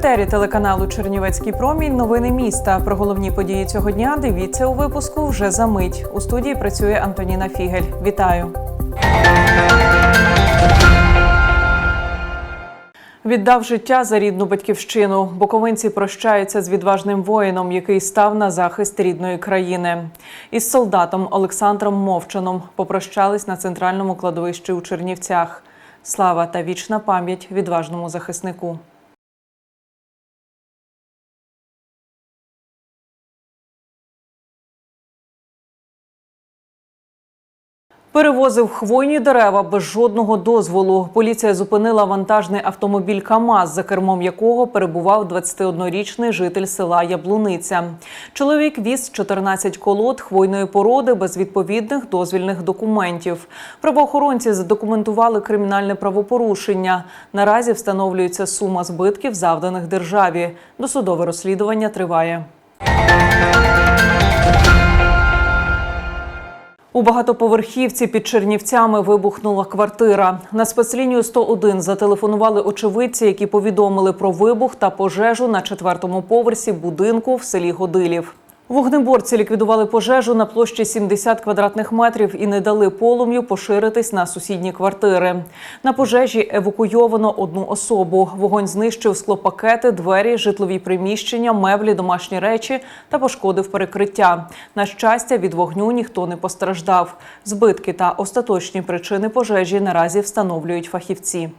етері телеканалу Чернівецький промінь. Новини міста. Про головні події цього дня дивіться у випуску вже за мить. У студії працює Антоніна Фігель. Вітаю. Віддав життя за рідну батьківщину. Буковинці прощаються з відважним воїном, який став на захист рідної країни. Із солдатом Олександром Мовчаном попрощались на центральному кладовищі у Чернівцях. Слава та вічна пам'ять відважному захиснику. Перевозив хвойні дерева без жодного дозволу. Поліція зупинила вантажний автомобіль КАМАЗ, за кермом якого перебував 21-річний житель села Яблуниця. Чоловік віз 14 колод хвойної породи без відповідних дозвільних документів. Правоохоронці задокументували кримінальне правопорушення. Наразі встановлюється сума збитків, завданих державі. Досудове розслідування триває. У багатоповерхівці під Чернівцями вибухнула квартира. На спецлінію 101 зателефонували очевидці, які повідомили про вибух та пожежу на четвертому поверсі будинку в селі Годилів. Вогнеборці ліквідували пожежу на площі 70 квадратних метрів і не дали полум'ю поширитись на сусідні квартири. На пожежі евакуйовано одну особу. Вогонь знищив склопакети, двері, житлові приміщення, меблі, домашні речі та пошкодив перекриття. На щастя, від вогню ніхто не постраждав. Збитки та остаточні причини пожежі наразі встановлюють фахівці.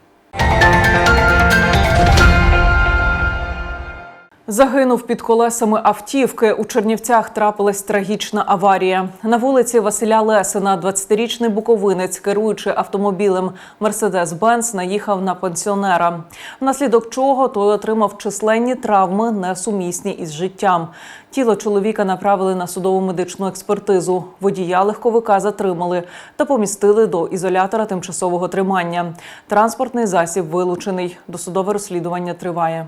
Загинув під колесами автівки. У Чернівцях трапилась трагічна аварія. На вулиці Василя Лесина 20-річний буковинець, керуючи автомобілем Мерседес-Бенц, наїхав на пенсіонера. Внаслідок чого той отримав численні травми, несумісні із життям. Тіло чоловіка направили на судову медичну експертизу. Водія легковика затримали та помістили до ізолятора тимчасового тримання. Транспортний засіб вилучений. Досудове розслідування триває.